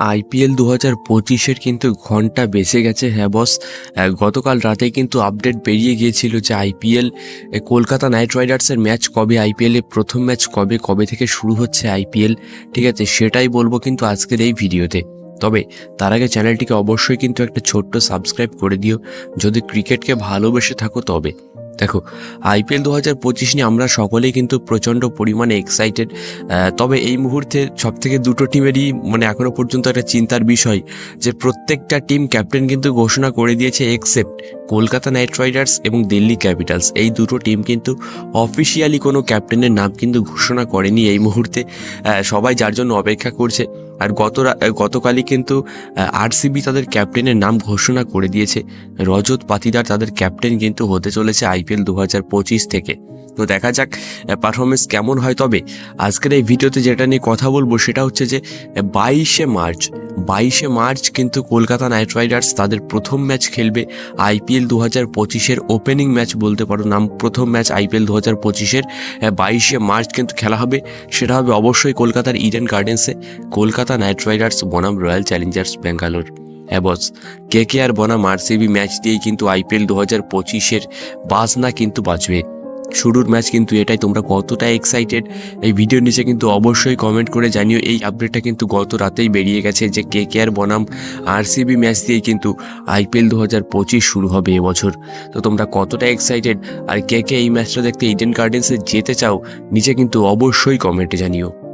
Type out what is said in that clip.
IPL দু হাজার পঁচিশের কিন্তু ঘণ্টা বেঁচে গেছে হ্যাঁ বস গতকাল রাতে কিন্তু আপডেট বেরিয়ে গিয়েছিল যে আইপিএল কলকাতা নাইট রাইডার্সের ম্যাচ কবে, আইপিএলে প্রথম ম্যাচ কবে কবে থেকে শুরু হচ্ছে আইপিএল, ঠিক আছে? সেটাই বলব কিন্তু আজকের এই ভিডিওতে। তবে তার আগে চ্যানেলটিকে অবশ্যই কিন্তু একটা ছোট্ট সাবস্ক্রাইব করে দিও। যদি ক্রিকেটকে ভালোবেসে থাকো তবে। দেখো, আইপিএল দু হাজার পঁচিশ নিয়ে আমরা সকলেই কিন্তু প্রচণ্ড পরিমাণে এক্সাইটেড তবে এই মুহূর্তে সব থেকে দুটো টিমেরই মানে এখনও পর্যন্ত একটা চিন্তার বিষয় যে প্রত্যেকটা টিম ক্যাপ্টেন কিন্তু ঘোষণা করে দিয়েছে এক্সেপ্ট কলকাতা নাইট রাইডার্স এবং দিল্লি ক্যাপিটালস এই দুটো টিম কিন্তু অফিসিয়ালি কোনো ক্যাপ্টেনের নাম কিন্তু ঘোষণা করেনি এই মুহূর্তে। সবাই যার জন্য অপেক্ষা করছে। আর গতরা গতকালই কিন্তু আরসিবি তাদের ক্যাপ্টেনের নাম ঘোষণা করে দিয়েছে। রজত পাতিদার তাদের ক্যাপ্টেন কিন্তু হতে চলেছে আইপিএল দু হাজার পঁচিশ থেকে। তো দেখা যাক পারফরমেন্স কেমন হয়। তবে আজকের এই ভিডিওতে যেটা নিয়ে কথা বলব সেটা হচ্ছে যে, বাইশে মার্চ বাইশে মার্চ কিন্তু কলকাতা নাইট রাইডার্স তাদের প্রথম ম্যাচ খেলবে আইপিএল দু হাজার পঁচিশের ওপেনিং ম্যাচ বলতে পারো, নাম প্রথম ম্যাচ আইপিএল দু হাজার পঁচিশের বাইশে মার্চ কিন্তু খেলা হবে, সেটা হবে অবশ্যই কলকাতার ইডেন গার্ডেন্সে। কলকাতা নাইট রাইডার্স, বনাম রয়্যাল চ্যালেঞ্জার্স, ব্যাঙ্গালোর। অ্যাবস বস কে কে আর বনাম আরসিবি ম্যাচ দিয়েই কিন্তু আইপিএল দু হাজার পঁচিশের বাজনা কিন্তু বাজবে। শুরুর ম্যাচ কিন্তু এটাই। তোমরা কতটা এক্সাইটেড এই ভিডিওর নিচে কিন্তু অবশ্যই কমেন্ট করে জানিও। এই আপডেটটা কিন্তু গত রাতেই বেরিয়ে গেছে যে কে কে আর বনাম আরসিবি ম্যাচ দিয়েই কিন্তু আইপিএল দু হাজার পঁচিশ শুরু হবে এবছর। তো তোমরা কতটা এক্সাইটেড আর কে কে এই ম্যাচটা দেখতে ইডেন গার্ডেন্সে যেতে চাও, নিচে কিন্তু অবশ্যই কমেন্টে জানিও।